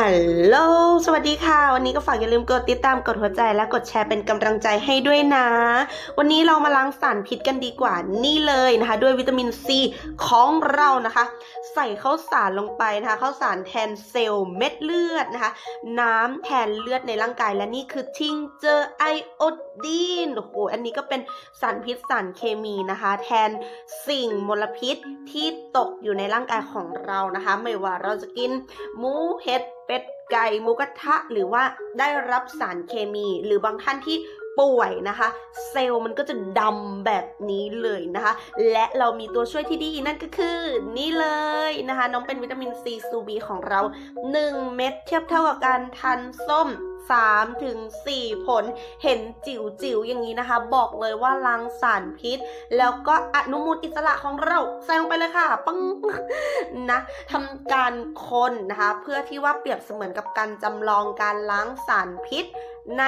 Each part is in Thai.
ฮัลโหล สวัสดีค่ะ วันนี้ก็ฝากอย่าลืมกดติดตาม กดหัวใจ และกดแชร์เป็นกำลังใจให้ด้วยนะ วันนี้เรามาล้างสารพิษกันดีกว่า นี่เลยนะคะ ด้วยวิตามินซีของเรานะคะ ใส่ข้าวสารลงไปนะคะข้าวสารแทนเซลล์เม็ดเลือดนะคะ น้ำแทนเลือดในร่างกาย และนี่คือทิงเจอไอโอดีนโอ้โหอันนี้ก็เป็นสารพิษสารเคมีนะคะ แทนสิ่งมลพิษที่ตกอยู่ในร่างกายของเรานะคะ ไม่ว่าเราจะกินหมูเห็ดเป็ดไก่หมูกระทะหรือว่าได้รับสารเคมี หรือบางท่านที่ป่วยนะคะ เซลล์มันก็จะดำแบบนี้เลยนะคะ และเรามีตัวช่วยที่ดีนั่นก็คือนี่เลยนะคะ น้องเป็นวิตามินซีซูบีของเรา 1 เม็ดเทียบเท่ากับการทานส้ม 3ถึง4ผลเห็นจิ๋วจิ๋วๆอย่างนี้นะคะ บอกเลยว่าล้างสารพิษ แล้วก็อนุมูลอิสระของเราใส่ลงไปเลยค่ะปังนะทำการคนนะคะ เพื่อที่ว่าเปรียบเสมือนกับการจำลองการล้างสารพิษ ใน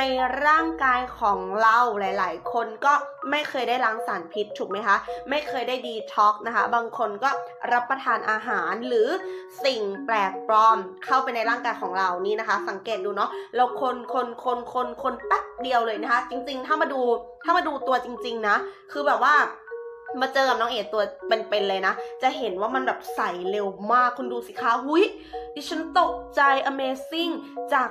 ร่างกายของเราหลาย ๆ คนก็ไม่เคยได้ล้างสารพิษถูกไหมคะ ไม่เคยได้ดีท็อกนะคะ บางคนก็รับประทานอาหารหรือสิ่งแปลกปลอมเข้าไปในร่างกายของเรานี่นะคะ สังเกตดูเนาะเราคนคนคนคนคนแป๊บเดียวเลยนะคะ จริง ๆ ถ้ามาดูถ้ามาดูตัวจริง ๆ นะ คือแบบว่า มาเจอกับน้องเอ๋ตัวเป็นๆเลยนะ จะเห็นว่ามันแบบใสเร็วมาก คุณดูสิคะหุยดิฉันตกใจ Amazing จาก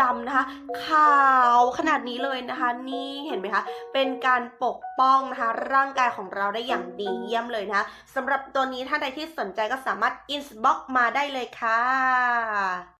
ดำๆนะคะ ขาวขนาดนี้เลยนะคะ นี่เห็นไหมคะ เป็นการปกป้องนะคะ ร่างกายของเราได้อย่างดีเยี่ยมเลยนะคะสำหรับตัวนี้ถ้าใดที่สนใจก็สามารถ inbox มาได้เลยค่ะ